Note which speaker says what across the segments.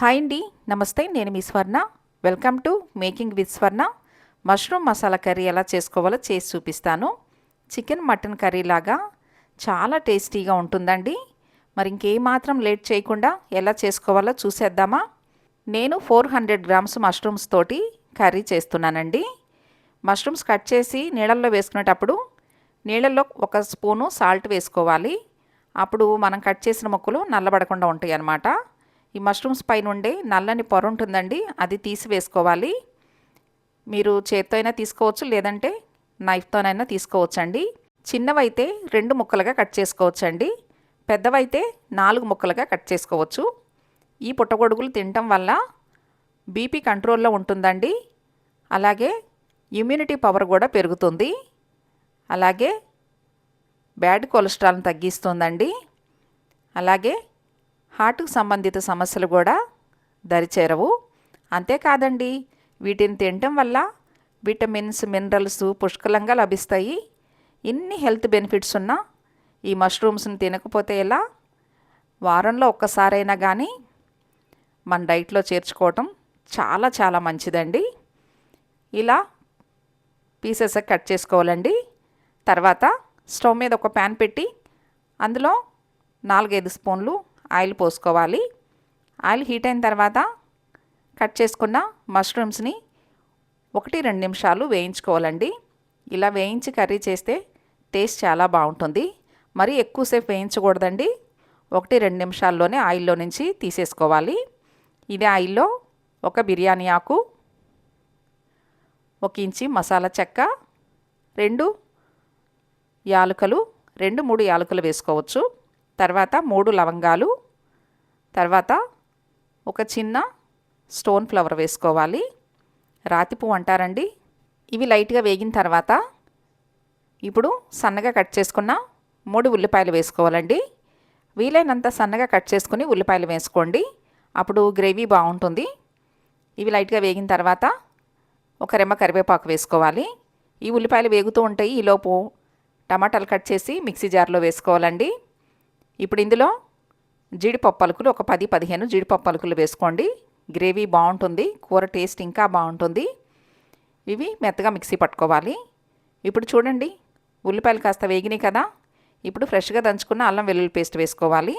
Speaker 1: Hi అండి నమస్తే నేను మీ Swarna. Welcome to making with Swarna. Mushroom masala curry ఎలా చేసుకోవాలో చేసి చూపిస్తాను. చికెన్ మటన్ కర్రీ లాగా చాలా టేస్టీగా ఉంటుందండి. మరి ఇంకేమాత్రం లేట్ చేయకుండా ఎలా చేసుకోవాలో చూసేద్దామా? నేను ఫోర్ హండ్రెడ్ గ్రామ్స్ మష్రూమ్స్ తోటి కర్రీ చేస్తున్నానండి. మష్రూమ్స్ కట్ చేసి నీళ్ళల్లో వేసుకునేటప్పుడు నీళ్ళల్లో ఒక స్పూను సాల్ట్ వేసుకోవాలి. అప్పుడు మనం కట్ చేసిన ముక్కలు నల్లబడకుండా ఉంటాయి అన్నమాట ఈ మష్రూమ్స్ పైన ఉండే నల్లని పొర ఉంటుందండి అది తీసివేసుకోవాలి. మీరు చేత్తో అయినా తీసుకోవచ్చు లేదంటే నైఫ్తోనైనా తీసుకోవచ్చండి. చిన్నవైతే రెండు ముక్కలుగా కట్ చేసుకోవచ్చండి. పెద్దవైతే నాలుగు ముక్కలుగా కట్ చేసుకోవచ్చు. ఈ పుట్టగొడుగులు తినటం వల్ల బీపీ కంట్రోల్లో ఉంటుందండి. అలాగే ఇమ్యూనిటీ పవర్ కూడా పెరుగుతుంది. అలాగే బ్యాడ్ కొలెస్ట్రాల్ని తగ్గిస్తుందండి. అలాగే హార్ట్కు సంబంధిత సమస్యలు కూడా దరిచేరవు. అంతేకాదండి వీటిని తినటం వల్ల విటమిన్స్ మినరల్స్ పుష్కలంగా లభిస్తాయి. ఇన్ని హెల్త్ బెనిఫిట్స్ ఉన్నా ఈ మష్రూమ్స్ని తినకపోతే ఎలా? వారంలో ఒక్కసారైనా కానీ మన డైట్లో చేర్చుకోవటం చాలా చాలా మంచిదండి. ఇలా పీసెస్ కట్ చేసుకోవాలండి. తర్వాత స్టవ్ మీద ఒక ప్యాన్ పెట్టి అందులో నాలుగైదు స్పూన్లు ఆయిల్ పోసుకోవాలి. ఆయిల్ హీట్ అయిన తర్వాత కట్ చేసుకున్న మష్రూమ్స్ని ఒకటి రెండు నిమిషాలు వేయించుకోవాలండి. ఇలా వేయించి కర్రీ చేస్తే టేస్ట్ చాలా బాగుంటుంది. మరి ఎక్కువసేపు వేయించకూడదండి. ఒకటి రెండు నిమిషాల్లోనే ఆయిల్లో నుంచి తీసేసుకోవాలి. ఇదే ఆయిల్లో ఒక బిర్యానీ ఆకు ఒక ఇంచి మసాలా చెక్క రెండు యాలకులు రెండు మూడు యాలకులు వేసుకోవచ్చు. తర్వాత మూడు లవంగాలు తర్వాత ఒక చిన్న స్టోన్ ఫ్లవర్ వేసుకోవాలి. రాతి పువ్వు అంటారండి. ఇవి లైట్గా వేగిన తర్వాత ఇప్పుడు సన్నగా కట్ చేసుకున్న మూడు ఉల్లిపాయలు వేసుకోవాలండి. వీలైనంత సన్నగా కట్ చేసుకుని ఉల్లిపాయలు వేసుకోండి. అప్పుడు గ్రేవీ బాగుంటుంది. ఇవి లైట్గా వేగిన తర్వాత ఒక రెమ్మ కరివేపాకు వేసుకోవాలి. ఈ ఉల్లిపాయలు వేగుతూ ఉంటాయి. ఈలోపు టమాటాలు కట్ చేసి మిక్సీ జార్లో వేసుకోవాలండి. ఇప్పుడు ఇందులో జీడిపప్పు అలుకులు ఒక పది పదిహేను జీడిపప్పు అలుకులు వేసుకోండి. గ్రేవీ బాగుంటుంది కూర టేస్ట్ ఇంకా బాగుంటుంది. ఇవి మెత్తగా మిక్సీ పట్టుకోవాలి. ఇప్పుడు చూడండి ఉల్లిపాయలు కాస్త వేగినాయి కదా. ఇప్పుడు ఫ్రెష్గా దంచుకున్న అల్లం వెల్లుల్లి పేస్ట్ వేసుకోవాలి.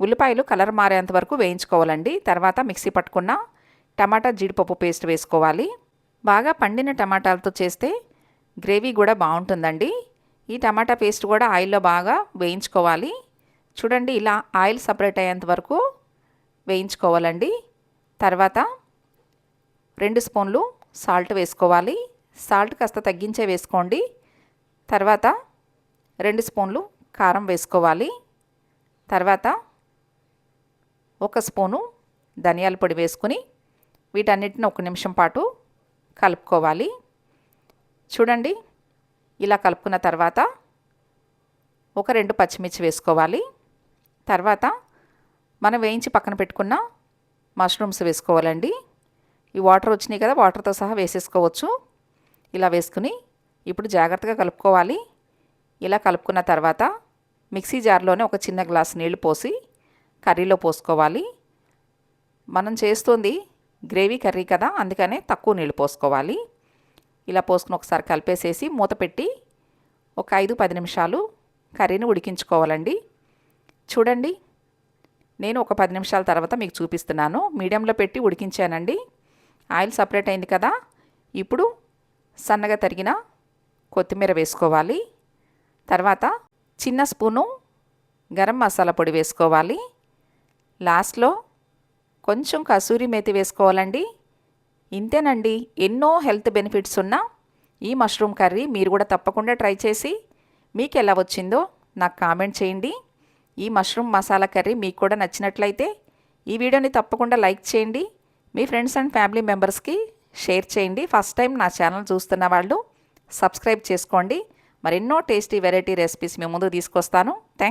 Speaker 1: ఉల్లిపాయలు కలర్ మారేంత వరకు వేయించుకోవాలండి. తర్వాత మిక్సీ పట్టుకున్న టమాటా జీడిపప్పు పేస్ట్ వేసుకోవాలి. బాగా పండిన టమాటాలతో చేస్తే గ్రేవీ కూడా బాగుంటుందండి. ఈ టమాటా పేస్ట్ కూడా ఆయిల్లో బాగా వేయించుకోవాలి. చూడండి ఇలా ఆయిల్ సపరేట్ అయ్యేంత వరకు వేయించుకోవాలండి. తర్వాత రెండు స్పూన్లు సాల్ట్ వేసుకోవాలి. సాల్ట్ కాస్త తగ్గించే వేసుకోండి. తర్వాత రెండు స్పూన్లు కారం వేసుకోవాలి. తర్వాత ఒక స్పూను ధనియాల పొడి వేసుకుని వీటన్నిటిని ఒక నిమిషం పాటు కలుపుకోవాలి. చూడండి ఇలా కలుపుకున్న తర్వాత ఒక రెండు పచ్చిమిర్చి వేసుకోవాలి. తర్వాత మనం వేయించి పక్కన పెట్టుకున్న మష్రూమ్స్ వేసుకోవాలండి. ఈ వాటర్ వచ్చినాయి కదా వాటర్తో సహా వేసేసుకోవచ్చు. ఇలా వేసుకుని ఇప్పుడు జాగ్రత్తగా కలుపుకోవాలి. ఇలా కలుపుకున్న తర్వాత మిక్సీ జార్లోనే ఒక చిన్న గ్లాస్ నీళ్ళు పోసి కర్రీలో పోసుకోవాలి. మనం చేస్తుంది గ్రేవీ కర్రీ కదా అందుకనే తక్కువ నీళ్ళు పోసుకోవాలి. ఇలా పోసుకుని ఒకసారి కలిపేసేసి మూత పెట్టి ఒక ఐదు పది నిమిషాలు కర్రీని ఉడికించుకోవాలండి. చూడండి. నేను ఒక పది నిమిషాల తర్వాత మీకు చూపిస్తున్నాను. మీడియంలో పెట్టి ఉడికించానండి. ఆయిల్ సపరేట్ అయింది కదా. ఇప్పుడు సన్నగా తరిగిన కొత్తిమీర వేసుకోవాలి. తర్వాత చిన్న స్పూను గరం మసాలా పొడి వేసుకోవాలి. లాస్ట్లో కొంచెం కసూరి మేతి వేసుకోవాలండి. ఇంతేనండి. ఎన్నో హెల్త్ బెనిఫిట్స్ ఉన్న ఈ మష్రూమ్ కర్రీ మీరు కూడా తప్పకుండా ట్రై చేసి మీకు ఎలా వచ్చిందో నాకు కామెంట్ చేయండి. ఈ మష్రూమ్ మసాలా కర్రీ మీకు కూడా నచ్చినట్లయితే ఈ వీడియోని తప్పకుండా లైక్ చేయండి. మీ ఫ్రెండ్స్ అండ్ ఫ్యామిలీ మెంబర్స్కి షేర్ చేయండి. ఫస్ట్ టైం నా ఛానల్ చూస్తున్న వాళ్ళు సబ్స్క్రైబ్ చేసుకోండి. మరెన్నో టేస్టీ వెరైటీ రెసిపీస్ మీ ముందు తీసుకొస్తాను. థ్యాంక్